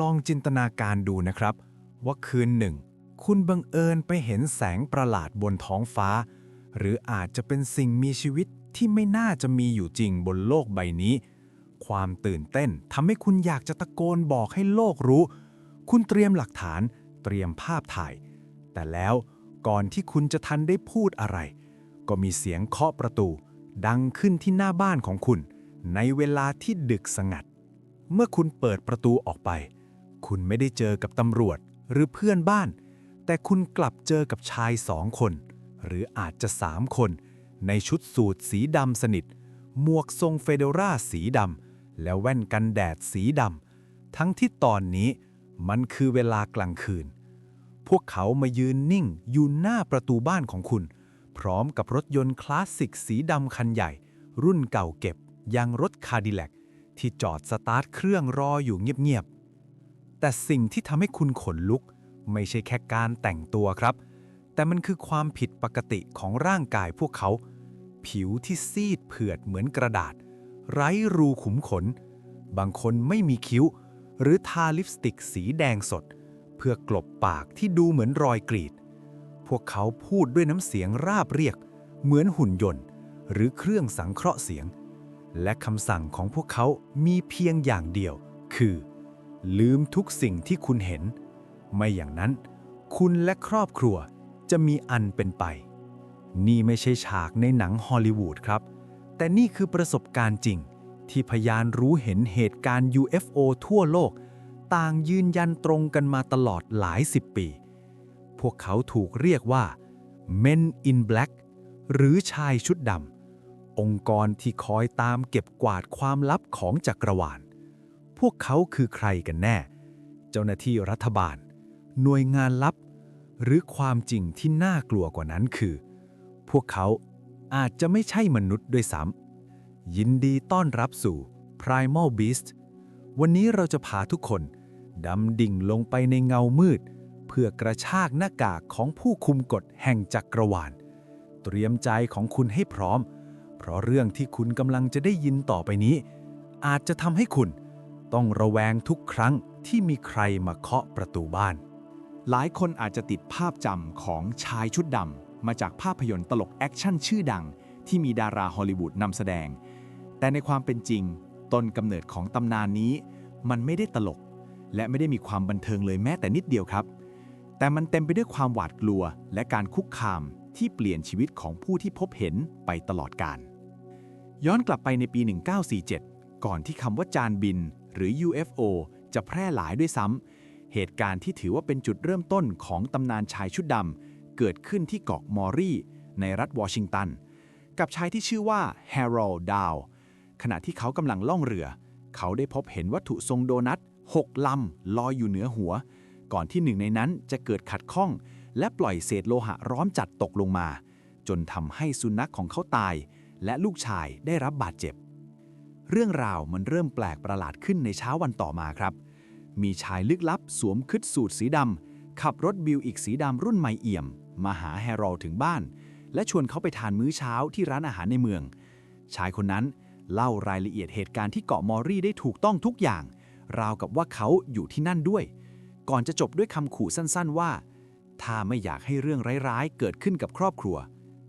ลองจินตนาการดูนะครับ ว่าคืนหนึ่ง คุณบังเอิญไปเห็นแสงประหลาดบนท้องฟ้า หรืออาจจะเป็นสิ่งมีชีวิตที่ไม่น่าจะมีอยู่จริงบนโลกใบนี้ ความตื่นเต้นทำให้คุณอยากจะตะโกนบอกให้โลกรู้ คุณเตรียมหลักฐาน เตรียมภาพถ่าย แต่แล้วก่อนที่คุณจะทันได้พูดอะไร ก็มีเสียงเคาะประตู ดังขึ้นที่หน้าบ้านของคุณ ในเวลาที่ดึกสงัด เมื่อคุณเปิดประตูออกไป คุณไม่ได้เจอกับตำรวจหรือเพื่อนบ้าน แต่คุณกลับเจอกับชายสองคน หรืออาจจะสามคน ในชุดสูทสีดำสนิท หมวกทรงเฟเดราสีดำ และแว่นกันแดดสีดำ ทั้งที่ตอนนี้มันคือเวลากลางคืน พวกเขามายืนนิ่งอยู่หน้าประตูบ้านของคุณ พร้อมกับรถยนต์คลาสสิกสีดำคันใหญ่ รุ่นเก่าเก็บยังรถคาดิแลกที่จอดสตาร์ทเครื่องรออยู่เงียบๆ แต่สิ่งที่ทำให้คุณขนลุก ไม่ใช่แค่การแต่งตัวครับ แต่มันคือความผิดปกติของร่างกายพวกเขา ผิวที่ซีดเผือดเหมือนกระดาษ ไร้รูขุมขน บางคนไม่มีคิ้ว หรือทาลิปสติกสีแดงสด เพื่อกลบปากที่ดูเหมือนรอยกรีด พวกเขาพูดด้วยน้ำเสียงราบเรียก เหมือนหุ่นยนต์ หรือเครื่องสังเคราะห์เสียง และคำสั่งของพวกเขามีเพียงอย่างเดียว คือ ลืมทุกสิ่งที่คุณเห็น ไม่อย่างนั้น คุณและครอบครัวจะมีอันเป็นไป นี่ไม่ใช่ฉากในหนังฮอลลีวูดครับ แต่นี่คือประสบการณ์จริง ที่พยานรู้เห็นเหตุการณ์ UFO ทั่วโลก ต่างยืนยันตรงกันมาตลอดหลายสิบปี พวกเขาถูกเรียกว่า Men in Black หรือชายชุดดำองค์กรที่คอยตามเก็บกวาดความลับของจักรวาล พวกเขาคือใครกันแน่ เจ้าหน้าที่รัฐบาล หน่วยงานลับ หรือความจริงที่น่ากลัวกว่านั้นคือ พวกเขาอาจจะไม่ใช่มนุษย์ด้วยซ้ำยินดีต้อนรับสู่ Primal Beast วันนี้เราจะพาทุกคนดำดิ่งลงไปในเงามืด เพื่อกระชากหน้ากากของผู้คุมกฎแห่งจักรวาล เตรียมใจของคุณให้พร้อม เพราะเรื่องที่คุณกำลังจะได้ยินต่อไปนี้ อาจจะทำให้คุณ ต้องระแวงทุกครั้งที่มีใครมาเคาะประตูบ้าน หลายคนอาจจะติดภาพจำของชายชุดดำมาจากภาพยนตร์ตลกแอคชั่นชื่อดัง ที่มีดาราฮอลลีวูดนำแสดง แต่ในความเป็นจริง ต้นกำเนิดของตำนานนี้ มันไม่ได้ตลก และไม่ได้มีความบันเทิงเลยแม้แต่นิดเดียวครับ แต่มันเต็มไปด้วยความหวาดกลัว และการคุกคามที่เปลี่ยนชีวิตของผู้ที่พบเห็นไปตลอดกาลย้อนกลับไปในปี 1947 ก่อนที่คำว่าจานบิน หรือ UFO จะแพร่หลายด้วยซ้ำ เหตุการณ์ที่ถือว่าเป็นจุดเริ่มต้นของตำนานชายชุดดำเกิดขึ้นที่เกาะมอรีในรัฐวอชิงตัน กับชายที่ชื่อว่าแฮร์รลดาวขณะที่เขากำลังล่องเรือ เขาได้พบเห็นวัตถุทรงโดนัท6ลำลอยอยู่เหนือหัว ก่อนที่หนึ่งในนั้นจะเกิดขัดข้อง และปล่อยเศษโลหะร้อนจัดตกลงมา จนทำให้สุนัขของเขาตาย และลูกชายได้รับบาดเจ็บ เรื่องราวมันเริ่มแปลกประหลาดขึ้นในเช้าวันต่อมาครับ มีชายลึกลับสวมคึดสูทสีดำขับรถบิวอีกสีดำรุ่นใหม่เอี่ยม มาหาแฮร์โรลถึงบ้าน และชวนเขาไปทานมื้อเช้าที่ร้านอาหารในเมือง ชายคนนั้นเล่ารายละเอียดเหตุการณ์ที่เกาะมอรี่ได้ถูกต้องทุกอย่าง ราวกับว่าเขาอยู่ที่นั่นด้วย ก่อนจะจบด้วยคำขู่สั้นๆว่า ถ้าไม่อยากให้เรื่องร้ายๆ เกิดขึ้นกับครอบครัว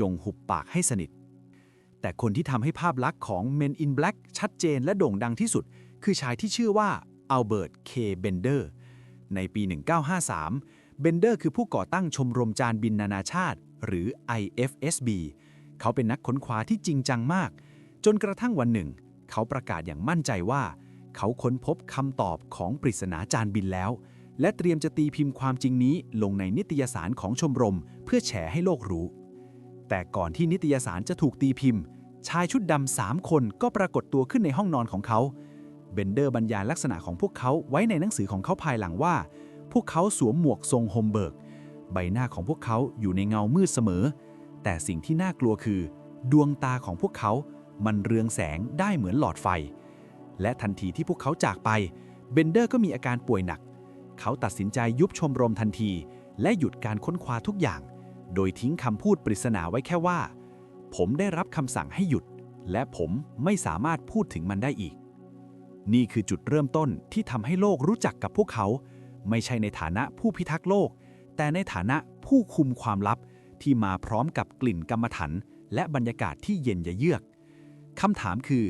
จงหุบปากให้สนิท แต่คนที่ทำให้ภาพลักษณ์ของ Men in Black ชัดเจนและโด่งดังที่สุด คือชายที่ชื่อว่าอัลเบิร์ต เค เบนเดอร์ ในปี 1953 เบนเดอร์คือผู้ก่อตั้งชมรมจานบินนานาชาติ หรือ IFSB เขาเป็นนักค้นคว้าที่จริงจังมาก จนกระทั่งวันหนึ่ง เขาประกาศอย่างมั่นใจว่า เขาค้นพบคำตอบของปริศนาจานบินแล้ว และเตรียมจะตีพิมพ์ความจริงนี้ลงในนิตยสารของชมรม เพื่อแฉให้โลกรู้ แต่ก่อนที่นิตยสารจะถูกตีพิมพ์ ชายชุดดำสามคนก็ปรากฏตัวขึ้นในห้องนอนของเขา เบนเดอร์บรรยายลักษณะของพวกเขาไว้ในหนังสือของเขาภายหลังว่า พวกเขาสวมหมวกทรงโฮมเบิร์ก ใบหน้าของพวกเขาอยู่ในเงามืดเสมอ แต่สิ่งที่น่ากลัวคือ ดวงตาของพวกเขา มันเรืองแสงได้เหมือนหลอดไฟ และทันทีที่พวกเขาจากไป เบนเดอร์ก็มีอาการป่วยหนัก เขาตัดสินใจยุบชมรมทันที และหยุดการค้นคว้าทุกอย่าง โดยทิ้งคำพูดปริศนาไว้แค่ว่า ผมได้รับคำสั่งให้หยุด และผมไม่สามารถพูดถึงมันได้อีก นี่คือจุดเริ่มต้นที่ทำให้โลกรู้จักกับพวกเขา ไม่ใช่ในฐานะผู้พิทักษ์โลก แต่ในฐานะผู้คุมความลับที่มาพร้อมกับกลิ่นกรรมฐานและบรรยากาศที่เย็นยะเยือกคำถามคือ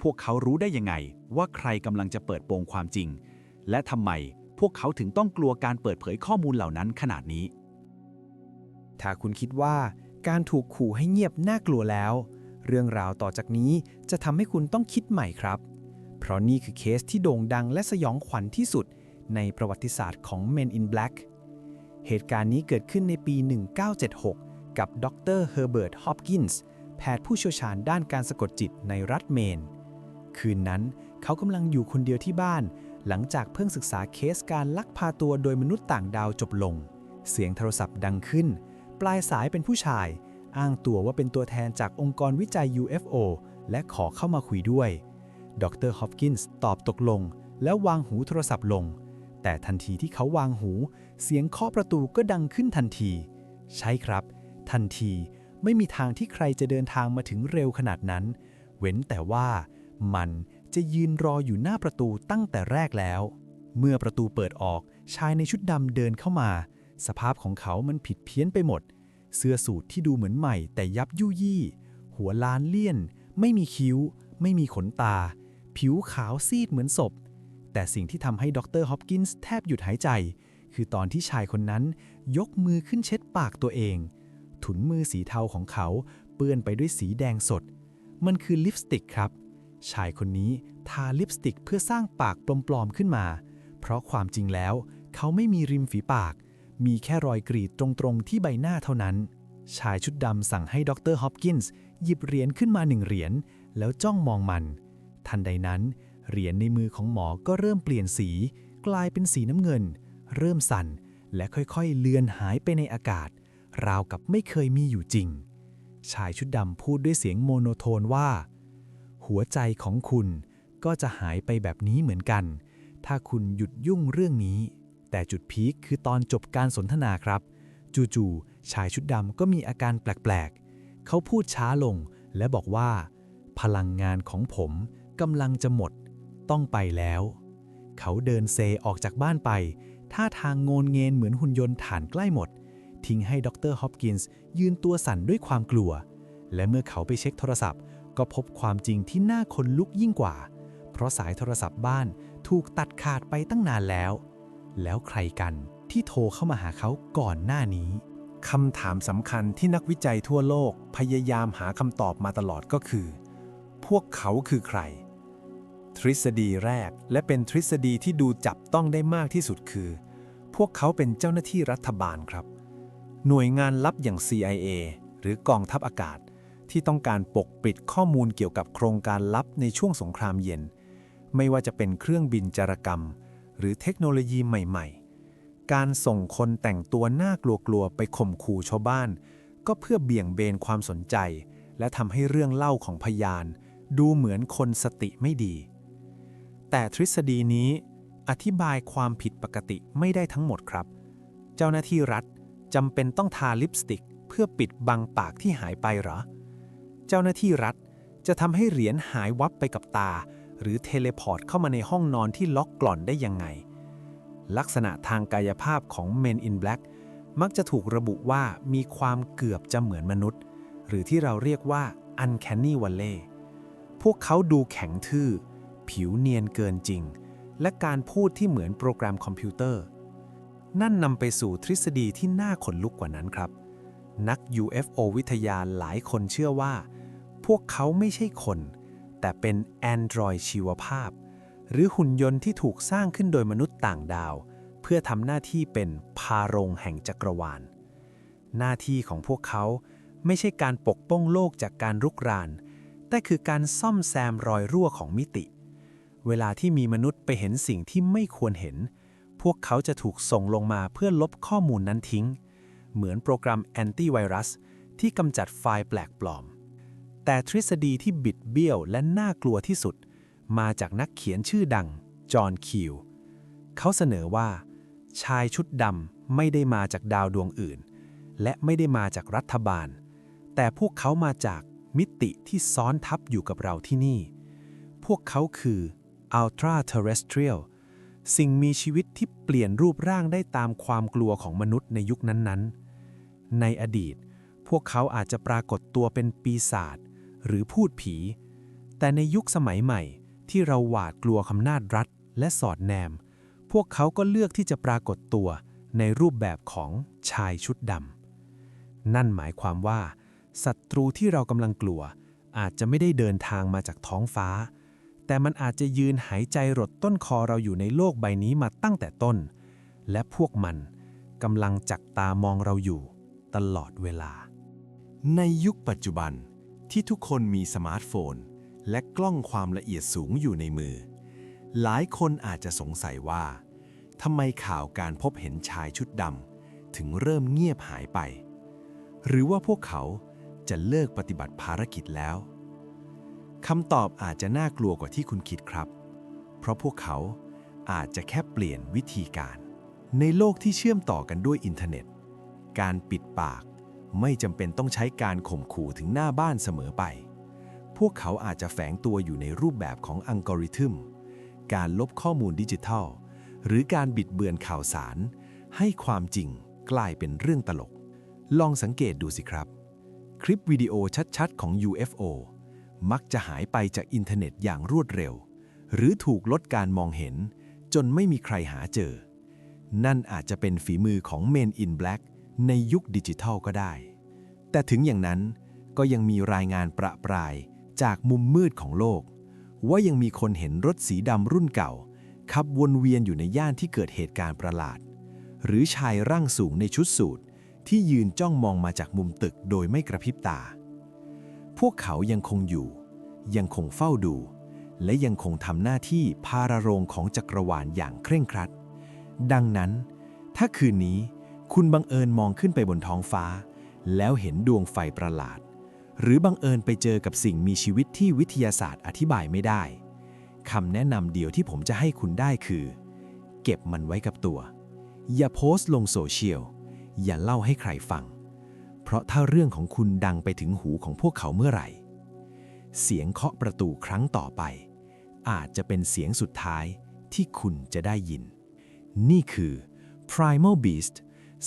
พวกเขารู้ได้ยังไง ว่าใครกำลังจะเปิดโปงความจริง และทำไมพวกเขาถึงต้องกลัวการเปิดเผยข้อมูลเหล่านั้นขนาดนี้ ถ้าคุณคิดว่าการถูกขู่ให้เงียบน่ากลัวแล้ว เรื่องราวต่อจากนี้จะทำให้คุณต้องคิดใหม่ครับ เพราะนี่คือเคสที่โด่งดังและสยองขวัญที่สุดในประวัติศาสตร์ของ Men in Black เหตุการณ์นี้เกิดขึ้นในปี 1976 กับดรเฮอร์เบิร์ต ฮอปกินส์ แพทย์ผู้เชี่ยวชาญด้านการสะกดจิตในรัฐเมน คืนนั้นเขากำลังอยู่คนเดียวที่บ้าน หลังจากเพิ่งศึกษาเคสการลักพาตัวโดยมนุษย์ต่างดาวจบลง เสียงโทรศัพท์ดังขึ้น ปลายสายเป็นผู้ชาย อ้างตัวว่าเป็นตัวแทนจากองค์กรวิจัย UFO และขอเข้ามาคุยด้วย ดรฮอปกินส์ตอบตกลง แล้ววางหูโทรศัพท์ลง แต่ทันทีที่เขาวางหู เสียงเคาะประตูก็ดังขึ้นทันที ใช่ครับ ทันทีไม่มีทางที่ใครจะเดินทางมาถึงเร็วขนาดนั้น เว้นแต่ว่ามันจะยืนรออยู่หน้าประตูตั้งแต่แรกแล้ว เมื่อประตูเปิดออกชายในชุดดำเดินเข้ามา สภาพของเขามันผิดเพี้ยนไปหมด เสื้อสูทที่ดูเหมือนใหม่แต่ยับยุยี่ หัวล้านเลี่ยน ไม่มีคิ้ว ไม่มีขนตา ผิวขาวซีดเหมือนศพ แต่สิ่งที่ทำให้ดรฮอปกินส์แทบหยุดหายใจ คือตอนที่ชายคนนั้นยกมือขึ้นเช็ดปากตัวเอง ถุนมือสีเทาของเขาเปื้อนไปด้วยสีแดงสด มันคือลิปสติกครับ ชายคนนี้ทาลิปสติกเพื่อสร้างปากปลอมๆขึ้นมา เพราะความจริงแล้ว เขาไม่มีริมฝีปาก มีแค่รอยกรีดตรงๆที่ใบหน้าเท่านั้น ชายชุดดำสั่งให้ดรฮอปกินส์หยิบเหรียญขึ้นมาหนึ่งเหรียญแล้วจ้องมองมัน ทันใดนั้น เหรียญในมือของหมอก็เริ่มเปลี่ยนสี กลายเป็นสีน้ำเงิน เริ่มสั่น และค่อยๆ เลือนหายไปในอากาศ ราวกับไม่เคยมีอยู่จริง ชายชุดดำพูดด้วยเสียงโมโนโทนว่า หัวใจของคุณก็จะหายไปแบบนี้เหมือนกัน ถ้าคุณหยุดยุ่งเรื่องนี้ แต่จุดพีคคือตอนจบการสนทนาครับ จู่ๆชายชุดดำก็มีอาการแปลกๆ เขาพูดช้าลงและบอกว่า พลังงานของผมกำลังจะหมด ต้องไปแล้ว เขาเดินเซออกจากบ้านไปท่าทางโงนเงนเหมือนหุ่นยนต์ฐานใกล้หมด ทิ้งให้ดรฮอปกินส์ยืนตัวสั่นด้วยความกลัว และเมื่อเขาไปเช็คโทรศัพท์ ก็พบความจริงที่น่าขนลุกยิ่งกว่า เพราะสายโทรศัพท์บ้านถูกตัดขาดไปตั้งนานแล้ว แล้วใครกันที่โทรเข้ามาหาเขาก่อนหน้านี้คำถามสำคัญที่นักวิจัยทั่วโลกพยายามหาคำตอบมาตลอดก็คือ พวกเขาคือใคร ทฤษฎีแรกและเป็นทฤษฎีที่ดูจับต้องได้มากที่สุดคือ พวกเขาเป็นเจ้าหน้าที่รัฐบาลครับ หน่วยงานลับอย่าง CIA หรือกองทัพอากาศ ที่ต้องการปกปิดข้อมูลเกี่ยวกับโครงการลับในช่วงสงครามเย็น ไม่ว่าจะเป็นเครื่องบินจารกรรม หรือเทคโนโลยีใหม่ๆ การส่งคนแต่งตัวน่ากลัวๆ ไปข่มขู่ชาวบ้าน ก็เพื่อเบี่ยงเบนความสนใจ และทำให้เรื่องเล่าของพยาน ดูเหมือนคนสติไม่ดี แต่ทฤษฎีนี้อธิบายความผิดปกติไม่ได้ทั้งหมดครับ เจ้าหน้าที่รัฐจำเป็นต้องทาลิปสติก เพื่อปิดบังปากที่หายไปหรอ เจ้าหน้าที่รัฐจะทำให้เหรียญหายวับไปกับตา หรือเทเลพอร์ตเข้ามาในห้องนอนที่ล็อกกล่อนได้ยังไง ลักษณะทางกายภาพของ Men in Black มักจะถูกระบุว่ามีความเกือบจะเหมือนมนุษย์ หรือที่เราเรียกว่า Uncanny Valley พวกเขาดูแข็งทื่อ ผิวเนียนเกินจริง และการพูดที่เหมือนโปรแกรมคอมพิวเตอร์ นั่นนำไปสู่ทฤษฎีที่น่าขนลุกกว่านั้นครับ นัก UFO วิทยาหลายคนเชื่อว่า พวกเขาไม่ใช่คน แต่เป็นแอนดรอยชีวภาพ หรือหุ่นยนต์ที่ถูกสร้างขึ้นโดยมนุษย์ต่างดาว เพื่อทำหน้าที่เป็นพาโรงแห่งจักรวาล หน้าที่ของพวกเขาไม่ใช่การปกป้องโลกจากการรุกราน แต่คือการซ่อมแซมรอยรั่วของมิติ เวลาที่มีมนุษย์ไปเห็นสิ่งที่ไม่ควรเห็น พวกเขาจะถูกส่งลงมาเพื่อลบข้อมูลนั้นทิ้ง เหมือนโปรแกรมแอนตี้ไวรัสที่กำจัดไฟล์แปลกปลอม แต่ทฤษฎีที่บิดเบี้ยวและน่ากลัวที่สุด มาจากนักเขียนชื่อดัง จอห์นคิว เขาเสนอว่า ชายชุดดำไม่ได้มาจากดาวดวงอื่น และไม่ได้มาจากรัฐบาล แต่พวกเขามาจากมิติที่ซ้อนทับอยู่กับเราที่นี่ พวกเขาคือ Ultra Terrestrial สิ่งมีชีวิตที่เปลี่ยนรูปร่างได้ตามความกลัวของมนุษย์ในยุคนั้นๆ ในอดีต พวกเขาอาจจะปรากฏตัวเป็นปีศาจ หรือพูดผี แต่ในยุคสมัยใหม่ที่เราหวาดกลัวคำนาจรัฐและสอดแนม พวกเขาก็เลือกที่จะปรากฏตัวในรูปแบบของชายชุดดำ นั่นหมายความว่าศัตรูที่เรากำลังกลัว อาจจะไม่ได้เดินทางมาจากท้องฟ้า แต่มันอาจจะยืนหายใจรดต้นคอเราอยู่ในโลกใบนี้มาตั้งแต่ต้น และพวกมันกำลังจักตามองเราอยู่ ตลอดเวลา ในยุคปัจจุบัน ที่ทุกคนมีสมาร์ทโฟน และกล้องความละเอียดสูงอยู่ในมือ หลายคนอาจจะสงสัยว่าทำไมข่าวการพบเห็นชายชุดดำถึงเริ่มเงียบหายไป หรือว่าพวกเขาจะเลิกปฏิบัติภารกิจแล้วคำตอบอาจจะน่ากลัวกว่าที่คุณคิดครับ เพราะพวกเขาอาจจะแค่เปลี่ยนวิธีการ ในโลกที่เชื่อมต่อกันด้วยอินเทอร์เน็ต การปิดปาก ไม่จำเป็นต้องใช้การข่มขู่ถึงหน้าบ้านเสมอไป พวกเขาอาจจะแฝงตัวอยู่ในรูปแบบของอัลกอริทึม การลบข้อมูลดิจิทัล หรือการบิดเบือนข่าวสาร ให้ความจริงกลายเป็นเรื่องตลก ลองสังเกตดูสิครับ คลิปวิดีโอชัดๆ ของ UFO มักจะหายไปจากอินเทอร์เน็ตอย่างรวดเร็ว หรือถูกลดการมองเห็น จนไม่มีใครหาเจอ นั่นอาจจะเป็นฝีมือของ Men in Black ในยุคดิจิทัลก็ได้ แต่ถึงอย่างนั้นก็ยังมีรายงานประปรายจากมุมมืดของโลก ว่ายังมีคนเห็นรถสีดำรุ่นเก่า ขับวนเวียนอยู่ในย่านที่เกิดเหตุการณ์ประหลาด หรือชายร่างสูงในชุดสูทที่ยืนจ้องมองมาจากมุมตึกโดยไม่กระพริบตา พวกเขายังคงอยู่ ยังคงเฝ้าดู และยังคงทำหน้าที่พาระโรงของจักรวาลอย่างเคร่งครัด ดังนั้น ถ้าคืนนี้ คุณบังเอิญมองขึ้นไปบนท้องฟ้า แล้วเห็นดวงไฟประหลาด หรือบังเอิญไปเจอกับสิ่งมีชีวิตที่วิทยาศาสตร์อธิบายไม่ได้คำแนะนำเดียวที่ผมจะให้คุณได้คือ เก็บมันไว้กับตัว อย่าโพสต์ลงโซเชียล อย่าเล่าให้ใครฟัง เพราะถ้าเรื่องของคุณดังไปถึงหูของพวกเขาเมื่อไหร่ เสียงเคาะประตูครั้งต่อไป อาจจะเป็นเสียงสุดท้ายที่คุณจะได้ยิน นี่คือ Primal Beast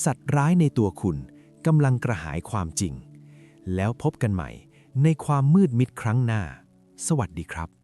สัตว์ร้ายในตัวคุณกำลังกระหายความจริง แล้วพบกันใหม่ในความมืดมิดครั้งหน้า สวัสดีครับ